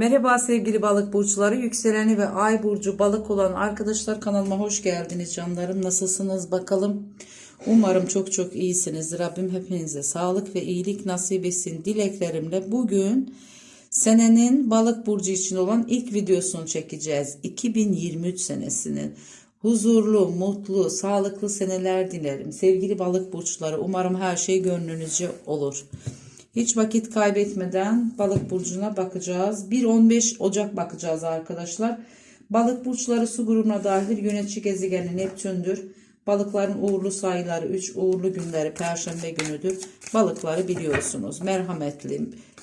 Merhaba sevgili balık burçları, yükseleni ve ay burcu balık olan arkadaşlar kanalıma hoş geldiniz canlarım. Nasılsınız bakalım? Umarım çok çok iyisiniz. Rabbim hepinize sağlık ve iyilik nasip etsin dileklerimle. Bugün senenin balık burcu için olan ilk videosunu çekeceğiz. 2023 senesinin huzurlu, mutlu, sağlıklı seneler dilerim. Sevgili balık burçları umarım her şey gönlünüzce olur. Hiç vakit kaybetmeden balık burcuna bakacağız. 1-15 Ocak bakacağız arkadaşlar. Balık burçları su grubuna dahil yönetici gezegeni Neptün'dür. Balıkların uğurlu sayıları 3 uğurlu günleri Perşembe günüdür. Balıkları biliyorsunuz merhametli,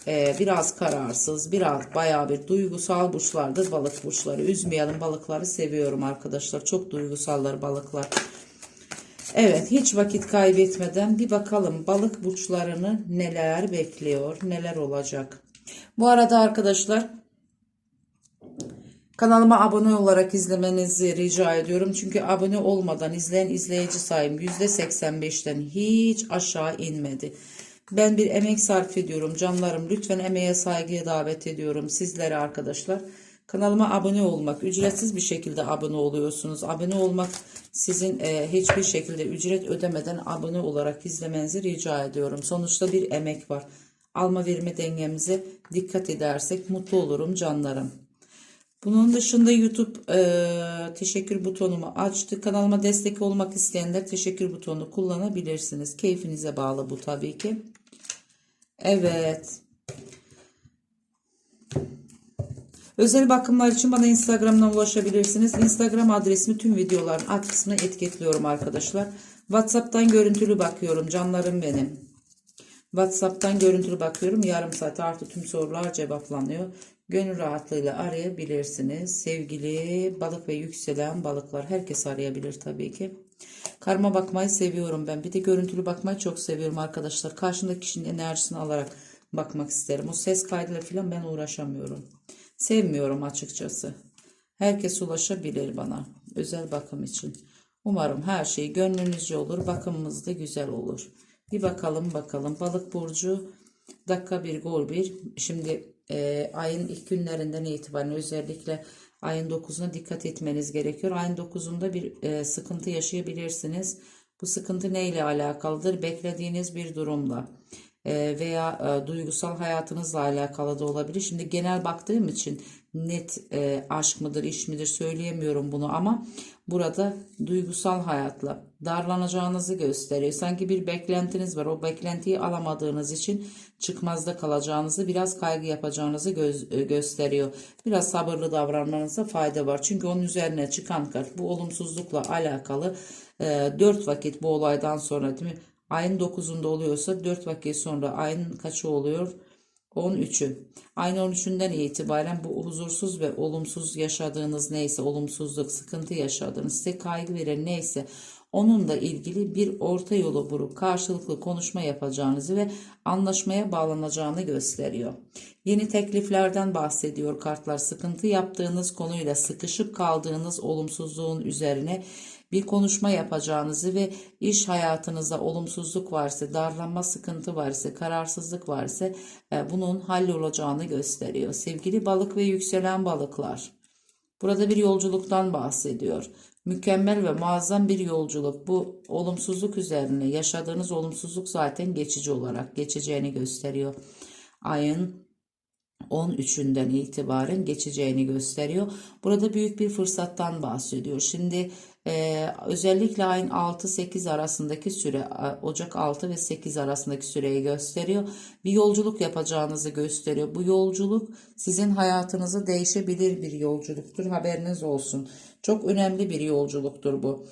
e, biraz kararsız, biraz bayağı bir duygusal burçlardır balık burçları. Üzmeyelim balıkları seviyorum arkadaşlar. Çok duygusallar balıklar. Evet hiç vakit kaybetmeden bir bakalım balık burçlarını neler bekliyor, neler olacak. Bu arada arkadaşlar kanalıma abone olarak izlemenizi rica ediyorum. Çünkü abone olmadan izleyen izleyici sayım %85'ten hiç aşağı inmedi. Ben bir emek sarf ediyorum canlarım. Lütfen emeğe saygıya davet ediyorum sizlere arkadaşlar. Kanalıma abone olmak, ücretsiz bir şekilde abone oluyorsunuz. Abone olmak sizin e, hiçbir şekilde ücret ödemeden abone olarak izlemenizi rica ediyorum. Sonuçta bir emek var. Alma verme dengemize dikkat edersek mutlu olurum canlarım. Bunun dışında YouTube e, teşekkür butonumu açtı. Kanalıma destek olmak isteyenler teşekkür butonunu kullanabilirsiniz. Keyfinize bağlı bu tabii ki. Evet. Özel bakımlar için bana Instagram'dan ulaşabilirsiniz. Instagram adresimi tüm videoların alt kısmına etiketliyorum arkadaşlar. WhatsApp'tan görüntülü bakıyorum canlarım benim. WhatsApp'tan görüntülü bakıyorum. Yarım saat artı tüm sorular cevaplanıyor. Gönül rahatlığıyla arayabilirsiniz. Sevgili balık ve yükselen balıklar. Herkes arayabilir tabii ki. Karma bakmayı seviyorum ben. Bir de görüntülü bakmayı çok seviyorum arkadaşlar. Karşımdaki kişinin enerjisini alarak bakmak isterim. O ses kaydıyla falan ben uğraşamıyorum. Sevmiyorum açıkçası. Herkes ulaşabilir bana özel bakım için. Umarım her şey gönlünüzce olur. Bakımımız da güzel olur. Bir bakalım bakalım. Balık burcu dakika bir gol bir. Şimdi e, ayın ilk günlerinden itibaren özellikle ayın 9'una dikkat etmeniz gerekiyor. Ayın 9'unda bir e, sıkıntı yaşayabilirsiniz. Bu sıkıntı neyle alakalıdır? Beklediğiniz bir durumla veya e, duygusal hayatınızla alakalı da olabilir. Şimdi genel baktığım için net e, aşk mıdır, iş midir söyleyemiyorum bunu ama burada duygusal hayatla darlanacağınızı gösteriyor. Sanki bir beklentiniz var. O beklentiyi alamadığınız için çıkmazda kalacağınızı, biraz kaygı yapacağınızı göz, e, gösteriyor. Biraz sabırlı davranmanızda fayda var. Çünkü onun üzerine çıkan kart bu olumsuzlukla alakalı e, 4 vakit bu olaydan sonra değil mi? Ayın 9'unda oluyorsa 4 vakit sonra ayın kaçı oluyor? 13'ü. Ayın 13'ünden itibaren bu huzursuz ve olumsuz yaşadığınız neyse, olumsuzluk, sıkıntı yaşadığınız, size kaygı veren neyse onunla ilgili bir orta yolu bulup karşılıklı konuşma yapacağınızı ve anlaşmaya bağlanacağını gösteriyor. Yeni tekliflerden bahsediyor kartlar. Sıkıntı yaptığınız konuyla sıkışıp kaldığınız olumsuzluğun üzerine bir konuşma yapacağınızı ve iş hayatınızda olumsuzluk varsa, darlanma sıkıntı varsa, kararsızlık varsa e, bunun hallolacağını gösteriyor. Sevgili balık ve yükselen balıklar. Burada bir yolculuktan bahsediyor. Mükemmel ve muazzam bir yolculuk. Bu olumsuzluk üzerine yaşadığınız olumsuzluk zaten geçici olarak geçeceğini gösteriyor. Ayın 13'ünden itibaren geçeceğini gösteriyor. Burada büyük bir fırsattan bahsediyor. Şimdi e, özellikle ayın 6-8 arasındaki süre Ocak 6 ve 8 arasındaki süreyi gösteriyor. Bir yolculuk yapacağınızı gösteriyor. Bu yolculuk sizin hayatınızı değişebilir bir yolculuktur. Haberiniz olsun. Çok önemli bir yolculuktur bu.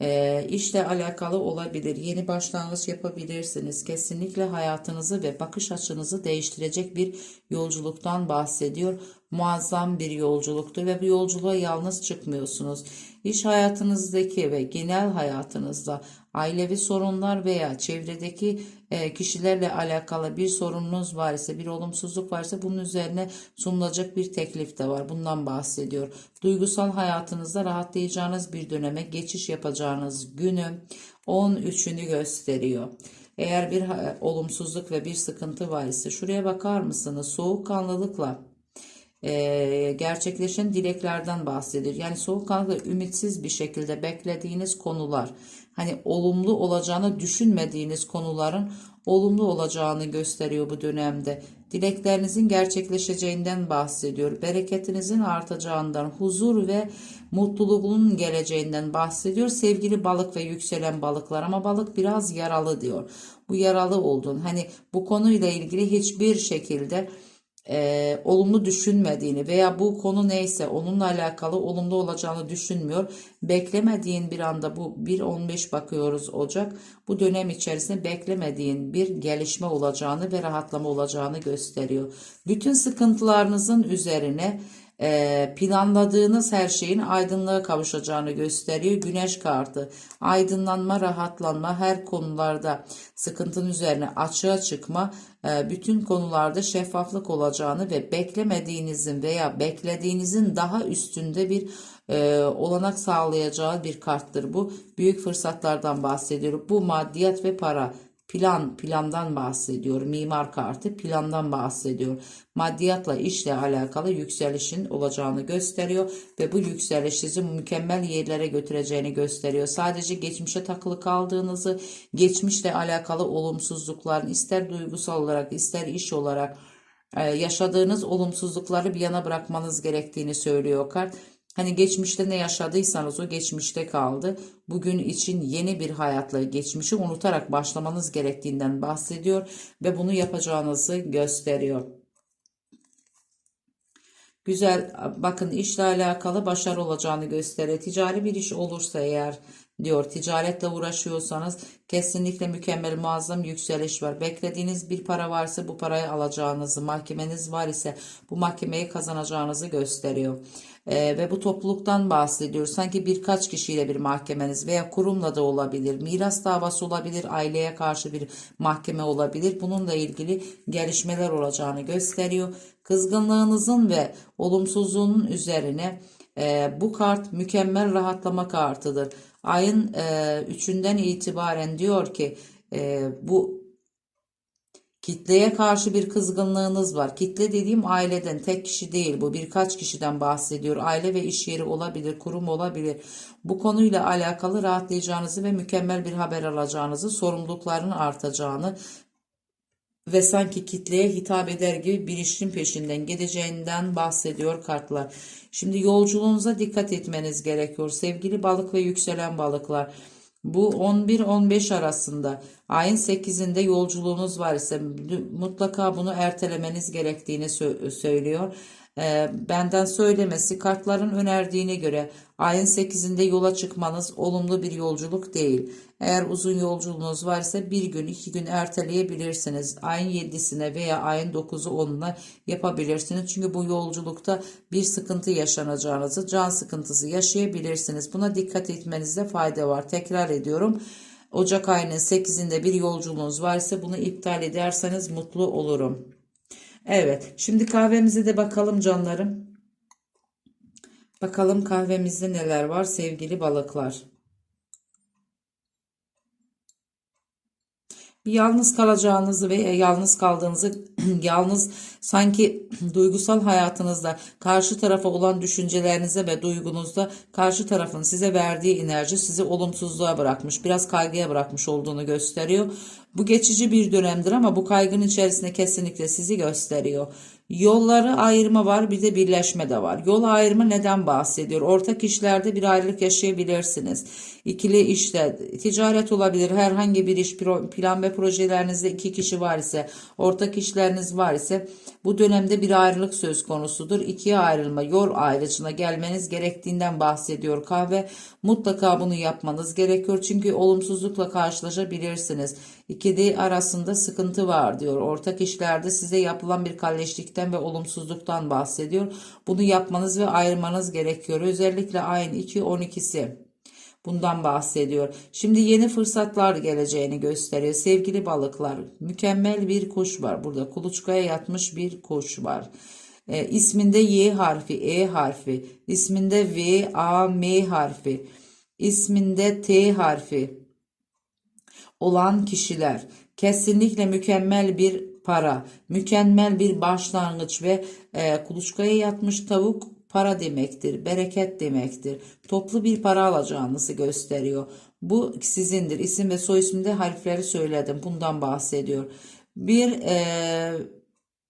E, işle alakalı olabilir. Yeni başlangıç yapabilirsiniz. Kesinlikle hayatınızı ve bakış açınızı değiştirecek bir yolculuktan bahsediyor. Muazzam bir yolculuktur ve bu yolculuğa yalnız çıkmıyorsunuz. İş hayatınızdaki ve genel hayatınızda ailevi sorunlar veya çevredeki e, kişilerle alakalı bir sorununuz var ise bir olumsuzluk varsa bunun üzerine sunulacak bir teklif de var. Bundan bahsediyor. Duygusal hayatınızda rahatlayacağınız bir döneme geçiş yapacağınız günü 13'ünü gösteriyor. Eğer bir olumsuzluk ve bir sıkıntı var ise şuraya bakar mısınız? Soğukkanlılıkla e, gerçekleşen dileklerden bahsediyor. Yani soğukkanlı ümitsiz bir şekilde beklediğiniz konular, hani olumlu olacağını düşünmediğiniz konuların olumlu olacağını gösteriyor bu dönemde. Dileklerinizin gerçekleşeceğinden bahsediyor. Bereketinizin artacağından, huzur ve mutluluğun geleceğinden bahsediyor. Sevgili balık ve yükselen balıklar ama balık biraz yaralı diyor. Bu yaralı olduğun hani bu konuyla ilgili hiçbir şekilde e, olumlu düşünmediğini veya bu konu neyse onunla alakalı olumlu olacağını düşünmüyor. Beklemediğin bir anda bu 1.15 bakıyoruz Ocak. Bu dönem içerisinde beklemediğin bir gelişme olacağını ve rahatlama olacağını gösteriyor. Bütün sıkıntılarınızın üzerine planladığınız her şeyin aydınlığa kavuşacağını gösteriyor. Güneş kartı aydınlanma, rahatlanma her konularda sıkıntının üzerine açığa çıkma, e, bütün konularda şeffaflık olacağını ve beklemediğinizin veya beklediğinizin daha üstünde bir e, olanak sağlayacağı bir karttır bu. Büyük fırsatlardan bahsediyorum. Bu maddiyat ve para plan plandan bahsediyor. Mimar kartı plandan bahsediyor. Maddiyatla işle alakalı yükselişin olacağını gösteriyor ve bu yükseliş sizi mükemmel yerlere götüreceğini gösteriyor. Sadece geçmişe takılı kaldığınızı, geçmişle alakalı olumsuzlukların ister duygusal olarak ister iş olarak e, yaşadığınız olumsuzlukları bir yana bırakmanız gerektiğini söylüyor kart. Hani geçmişte ne yaşadıysanız o geçmişte kaldı. Bugün için yeni bir hayatla geçmişi unutarak başlamanız gerektiğinden bahsediyor ve bunu yapacağınızı gösteriyor. Güzel bakın işle alakalı başarı olacağını gösteriyor. Ticari bir iş olursa eğer diyor ticaretle uğraşıyorsanız kesinlikle mükemmel muazzam yükseliş var. Beklediğiniz bir para varsa bu parayı alacağınızı mahkemeniz var ise bu mahkemeyi kazanacağınızı gösteriyor. Ee, ve bu topluluktan bahsediyor. Sanki birkaç kişiyle bir mahkemeniz veya kurumla da olabilir. Miras davası olabilir. Aileye karşı bir mahkeme olabilir. Bununla ilgili gelişmeler olacağını gösteriyor. Kızgınlığınızın ve olumsuzluğunun üzerine e, bu kart mükemmel rahatlama kartıdır. Ayın e, üçünden itibaren diyor ki e, bu Kitleye karşı bir kızgınlığınız var. Kitle dediğim aileden tek kişi değil bu birkaç kişiden bahsediyor. Aile ve iş yeri olabilir, kurum olabilir. Bu konuyla alakalı rahatlayacağınızı ve mükemmel bir haber alacağınızı, sorumlulukların artacağını ve sanki kitleye hitap eder gibi bir işin peşinden gideceğinden bahsediyor kartlar. Şimdi yolculuğunuza dikkat etmeniz gerekiyor sevgili balık ve yükselen balıklar. Bu 11-15 arasında ayın 8'inde yolculuğunuz var ise mutlaka bunu ertelemeniz gerektiğini söylüyor. Ee, benden söylemesi kartların önerdiğine göre ayın 8'inde yola çıkmanız olumlu bir yolculuk değil. Eğer uzun yolculuğunuz varsa bir gün iki gün erteleyebilirsiniz. Ayın 7'sine veya ayın 9'u 10'una yapabilirsiniz. Çünkü bu yolculukta bir sıkıntı yaşanacağınızı, can sıkıntısı yaşayabilirsiniz. Buna dikkat etmenizde fayda var. Tekrar ediyorum. Ocak ayının 8'inde bir yolculuğunuz varsa bunu iptal ederseniz mutlu olurum. Evet, şimdi kahvemize de bakalım canlarım. Bakalım kahvemizde neler var sevgili balıklar. Yalnız kalacağınızı ve yalnız kaldığınızı yalnız sanki duygusal hayatınızda karşı tarafa olan düşüncelerinize ve duygunuzda karşı tarafın size verdiği enerji sizi olumsuzluğa bırakmış, biraz kaygıya bırakmış olduğunu gösteriyor. Bu geçici bir dönemdir ama bu kaygının içerisinde kesinlikle sizi gösteriyor. Yolları ayırma var bir de birleşme de var. Yol ayrımı neden bahsediyor? Ortak işlerde bir ayrılık yaşayabilirsiniz. İkili işte ticaret olabilir herhangi bir iş plan ve projelerinizde iki kişi var ise ortak işleriniz var ise bu dönemde bir ayrılık söz konusudur. İkiye ayrılma yol ayrıcına gelmeniz gerektiğinden bahsediyor kahve. Mutlaka bunu yapmanız gerekiyor çünkü olumsuzlukla karşılaşabilirsiniz. İkili arasında sıkıntı var diyor. Ortak işlerde size yapılan bir kalleşlikten ve olumsuzluktan bahsediyor. Bunu yapmanız ve ayırmanız gerekiyor. Özellikle ayın 2-12'si. Bundan bahsediyor. Şimdi yeni fırsatlar geleceğini gösteriyor. Sevgili balıklar, mükemmel bir kuş var. Burada kuluçkaya yatmış bir kuş var. E, isminde Y harfi, E harfi, isminde V, A, M harfi, isminde T harfi olan kişiler kesinlikle mükemmel bir para, mükemmel bir başlangıç ve e, kuluçkaya yatmış tavuk para demektir, bereket demektir. Toplu bir para alacağınızı gösteriyor. Bu sizindir. İsim ve soy isimde harfleri söyledim. Bundan bahsediyor. Bir e,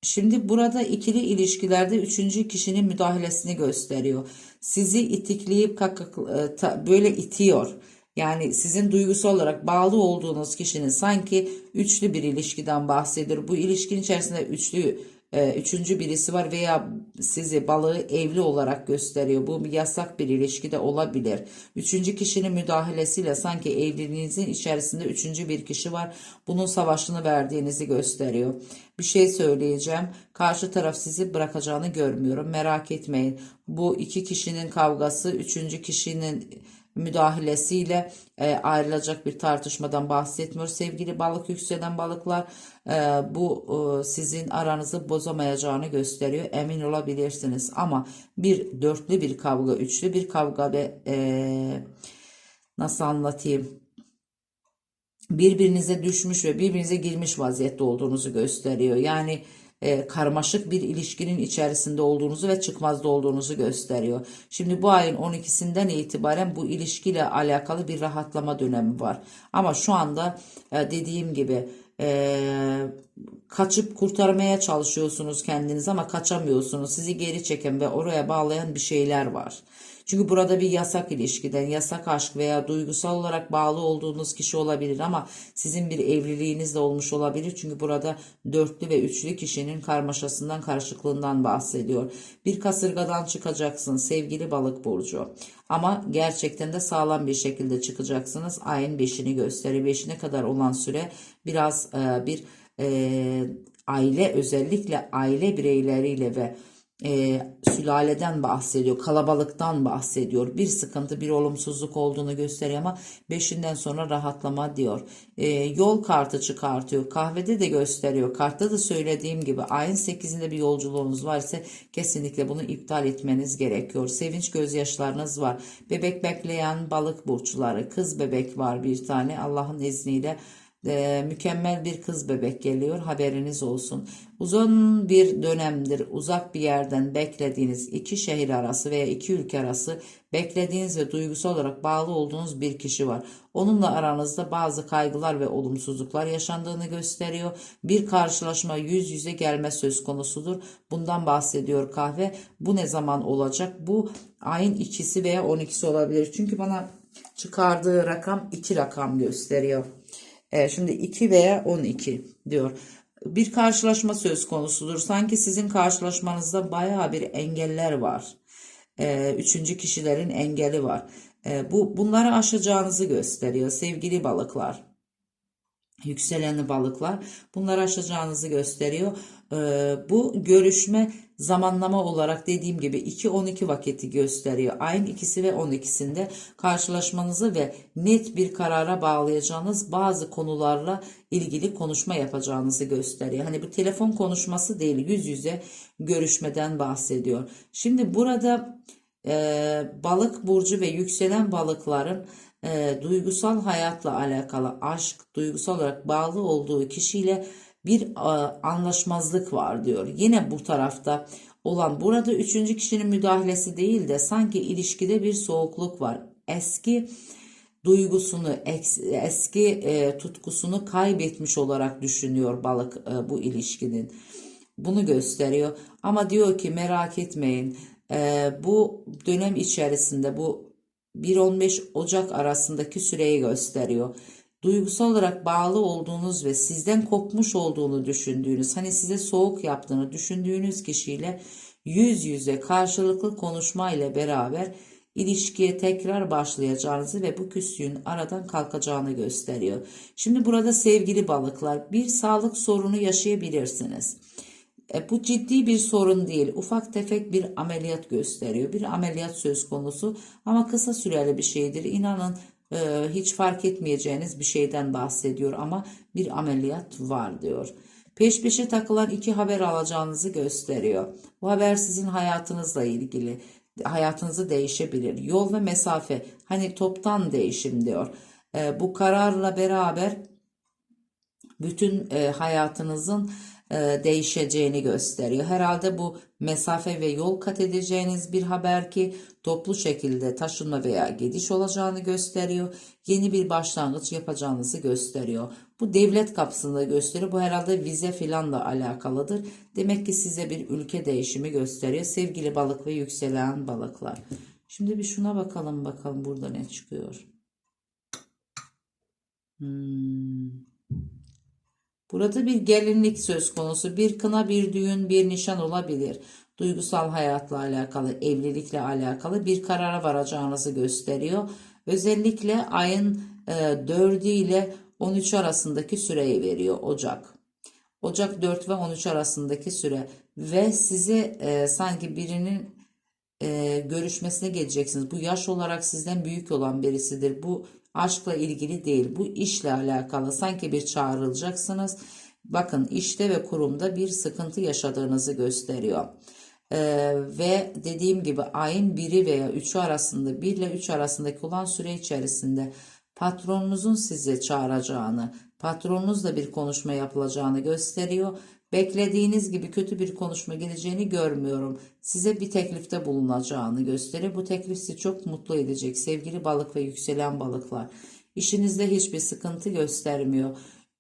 Şimdi burada ikili ilişkilerde üçüncü kişinin müdahalesini gösteriyor. Sizi itikleyip e, böyle itiyor. Yani sizin duygusal olarak bağlı olduğunuz kişinin sanki üçlü bir ilişkiden bahsediyor. Bu ilişkinin içerisinde üçlü e, üçüncü birisi var veya sizi balığı evli olarak gösteriyor. Bu bir yasak bir ilişki de olabilir. Üçüncü kişinin müdahalesiyle sanki evliliğinizin içerisinde üçüncü bir kişi var. Bunun savaşını verdiğinizi gösteriyor. Bir şey söyleyeceğim. Karşı taraf sizi bırakacağını görmüyorum. Merak etmeyin. Bu iki kişinin kavgası, üçüncü kişinin müdahalesiyle e, ayrılacak bir tartışmadan bahsetmiyor. Sevgili balık yükselen balıklar e, bu e, sizin aranızı bozamayacağını gösteriyor. Emin olabilirsiniz. Ama bir dörtlü bir kavga, üçlü bir kavga ve nasıl anlatayım? birbirinize düşmüş ve birbirinize girmiş vaziyette olduğunuzu gösteriyor. Yani e, karmaşık bir ilişkinin içerisinde olduğunuzu ve çıkmazda olduğunuzu gösteriyor. Şimdi bu ayın 12'sinden itibaren bu ilişkiyle alakalı bir rahatlama dönemi var. Ama şu anda e, dediğim gibi e, kaçıp kurtarmaya çalışıyorsunuz kendiniz ama kaçamıyorsunuz. Sizi geri çeken ve oraya bağlayan bir şeyler var. Çünkü burada bir yasak ilişkiden, yasak aşk veya duygusal olarak bağlı olduğunuz kişi olabilir ama sizin bir evliliğiniz de olmuş olabilir. Çünkü burada dörtlü ve üçlü kişinin karmaşasından, karışıklığından bahsediyor. Bir kasırgadan çıkacaksın sevgili balık burcu. Ama gerçekten de sağlam bir şekilde çıkacaksınız. Ayın beşini gösteri. Beşine kadar olan süre biraz e, bir e, aile özellikle aile bireyleriyle ve e, sülaleden bahsediyor, kalabalıktan bahsediyor. Bir sıkıntı, bir olumsuzluk olduğunu gösteriyor ama beşinden sonra rahatlama diyor. E, yol kartı çıkartıyor. Kahvede de gösteriyor. Kartta da söylediğim gibi ayın 8'inde bir yolculuğunuz varsa kesinlikle bunu iptal etmeniz gerekiyor. Sevinç gözyaşlarınız var. Bebek bekleyen balık burçları, kız bebek var bir tane Allah'ın izniyle mükemmel bir kız bebek geliyor haberiniz olsun. Uzun bir dönemdir uzak bir yerden beklediğiniz iki şehir arası veya iki ülke arası beklediğiniz ve duygusal olarak bağlı olduğunuz bir kişi var. Onunla aranızda bazı kaygılar ve olumsuzluklar yaşandığını gösteriyor. Bir karşılaşma yüz yüze gelme söz konusudur. Bundan bahsediyor kahve. Bu ne zaman olacak? Bu ayın ikisi veya 12'si olabilir. Çünkü bana çıkardığı rakam iki rakam gösteriyor. E, şimdi 2 veya 12 diyor. Bir karşılaşma söz konusudur. Sanki sizin karşılaşmanızda bayağı bir engeller var. E, üçüncü kişilerin engeli var. E, bu bunları aşacağınızı gösteriyor sevgili balıklar. Yükselenli balıklar bunları aşacağınızı gösteriyor. Bu görüşme zamanlama olarak dediğim gibi 2-12 vakiti gösteriyor. Ayın ikisi ve 12'sinde karşılaşmanızı ve net bir karara bağlayacağınız bazı konularla ilgili konuşma yapacağınızı gösteriyor. Hani bu telefon konuşması değil yüz yüze görüşmeden bahsediyor. Şimdi burada e, balık burcu ve yükselen balıkların e, duygusal hayatla alakalı aşk, duygusal olarak bağlı olduğu kişiyle bir e, anlaşmazlık var diyor. Yine bu tarafta olan burada üçüncü kişinin müdahalesi değil de sanki ilişkide bir soğukluk var. Eski duygusunu, eski e, tutkusunu kaybetmiş olarak düşünüyor balık e, bu ilişkinin. Bunu gösteriyor. Ama diyor ki merak etmeyin. Bu dönem içerisinde bu 1-15 Ocak arasındaki süreyi gösteriyor. Duygusal olarak bağlı olduğunuz ve sizden kopmuş olduğunu düşündüğünüz, hani size soğuk yaptığını düşündüğünüz kişiyle yüz yüze karşılıklı konuşma ile beraber ilişkiye tekrar başlayacağınızı ve bu küslüğün aradan kalkacağını gösteriyor. Şimdi burada sevgili balıklar bir sağlık sorunu yaşayabilirsiniz. E, bu ciddi bir sorun değil. Ufak tefek bir ameliyat gösteriyor. Bir ameliyat söz konusu ama kısa süreli bir şeydir. İnanın e, hiç fark etmeyeceğiniz bir şeyden bahsediyor ama bir ameliyat var diyor. Peş peşe takılan iki haber alacağınızı gösteriyor. Bu haber sizin hayatınızla ilgili. Hayatınızı değişebilir. Yol ve mesafe hani toptan değişim diyor. E, bu kararla beraber bütün e, hayatınızın değişeceğini gösteriyor. Herhalde bu mesafe ve yol kat edeceğiniz bir haber ki toplu şekilde taşınma veya gidiş olacağını gösteriyor. Yeni bir başlangıç yapacağınızı gösteriyor. Bu devlet kapısında gösteriyor. Bu herhalde vize filanla alakalıdır. Demek ki size bir ülke değişimi gösteriyor. Sevgili balık ve yükselen balıklar. Şimdi bir şuna bakalım bakalım burada ne çıkıyor. Hmm. Burada bir gelinlik söz konusu. Bir kına, bir düğün, bir nişan olabilir. Duygusal hayatla alakalı, evlilikle alakalı bir karara varacağınızı gösteriyor. Özellikle ayın e, 4'ü ile 13 arasındaki süreyi veriyor Ocak. Ocak 4 ve 13 arasındaki süre ve sizi e, sanki birinin e, görüşmesine geleceksiniz. Bu yaş olarak sizden büyük olan birisidir. Bu aşkla ilgili değil. Bu işle alakalı. Sanki bir çağrılacaksınız. Bakın işte ve kurumda bir sıkıntı yaşadığınızı gösteriyor. Ee, ve dediğim gibi ayın 1'i veya 3'ü arasında 1 ile 3 arasındaki olan süre içerisinde patronunuzun sizi çağıracağını, patronunuzla bir konuşma yapılacağını gösteriyor. Beklediğiniz gibi kötü bir konuşma geleceğini görmüyorum. Size bir teklifte bulunacağını gösteriyor. Bu teklif sizi çok mutlu edecek sevgili balık ve yükselen balıklar. İşinizde hiçbir sıkıntı göstermiyor.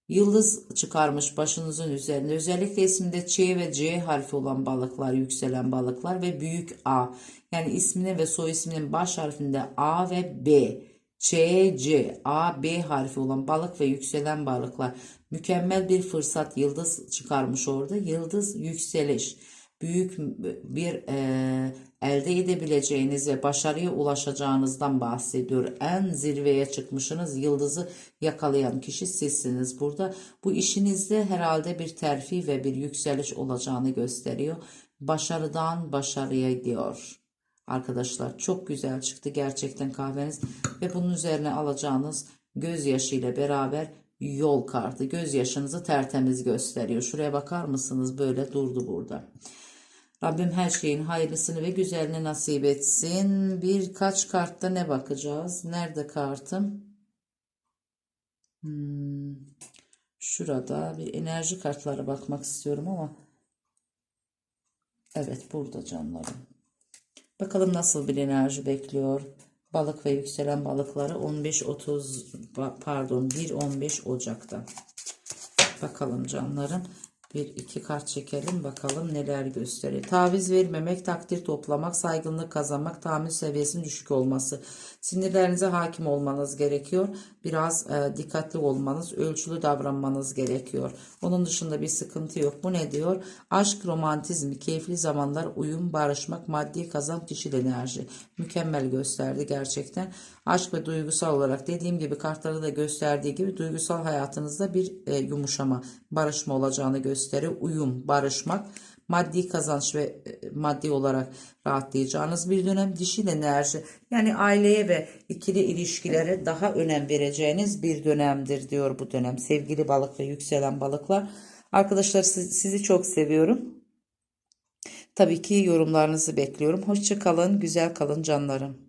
Yıldız çıkarmış başınızın üzerinde. Özellikle isimde Ç ve C harfi olan balıklar, yükselen balıklar ve büyük A. Yani isminin ve soy isminin baş harfinde A ve B. Ç, C, A, B harfi olan balık ve yükselen balıklar. Mükemmel bir fırsat yıldız çıkarmış orada. Yıldız yükseliş. Büyük bir e, elde edebileceğiniz ve başarıya ulaşacağınızdan bahsediyor. En zirveye çıkmışsınız. Yıldızı yakalayan kişi sizsiniz burada. Bu işinizde herhalde bir terfi ve bir yükseliş olacağını gösteriyor. Başarıdan başarıya diyor. Arkadaşlar çok güzel çıktı gerçekten kahveniz ve bunun üzerine alacağınız gözyaşı ile beraber yol kartı gözyaşınızı tertemiz gösteriyor. Şuraya bakar mısınız böyle durdu burada. Rabbim her şeyin hayırlısını ve güzelini nasip etsin. Birkaç kartta ne bakacağız? Nerede kartım? Hmm, şurada bir enerji kartlara bakmak istiyorum ama evet burada canlarım. Bakalım nasıl bir enerji bekliyor. Balık ve yükselen balıkları 15-30 pardon 1-15 Ocak'ta. Bakalım canlarım. Bir iki kart çekelim bakalım neler gösteriyor. Taviz vermemek, takdir toplamak, saygınlık kazanmak, tahammül seviyesinin düşük olması. Sinirlerinize hakim olmanız gerekiyor. Biraz e, dikkatli olmanız, ölçülü davranmanız gerekiyor. Onun dışında bir sıkıntı yok. Bu ne diyor? Aşk, romantizmi, keyifli zamanlar, uyum, barışmak, maddi kazanç, dişil enerji. Mükemmel gösterdi gerçekten. Aşk ve duygusal olarak dediğim gibi kartları da gösterdiği gibi duygusal hayatınızda bir e, yumuşama, barışma olacağını gösteriyor. Uyum, barışmak, maddi kazanç ve e, maddi olarak rahatlayacağınız bir dönem. Dişil enerji yani aileye ve ikili ilişkilere daha önem vereceğiniz bir dönemdir diyor bu dönem. Sevgili balık ve yükselen balıklar. Arkadaşlar sizi çok seviyorum. Tabii ki yorumlarınızı bekliyorum. Hoşça kalın güzel kalın canlarım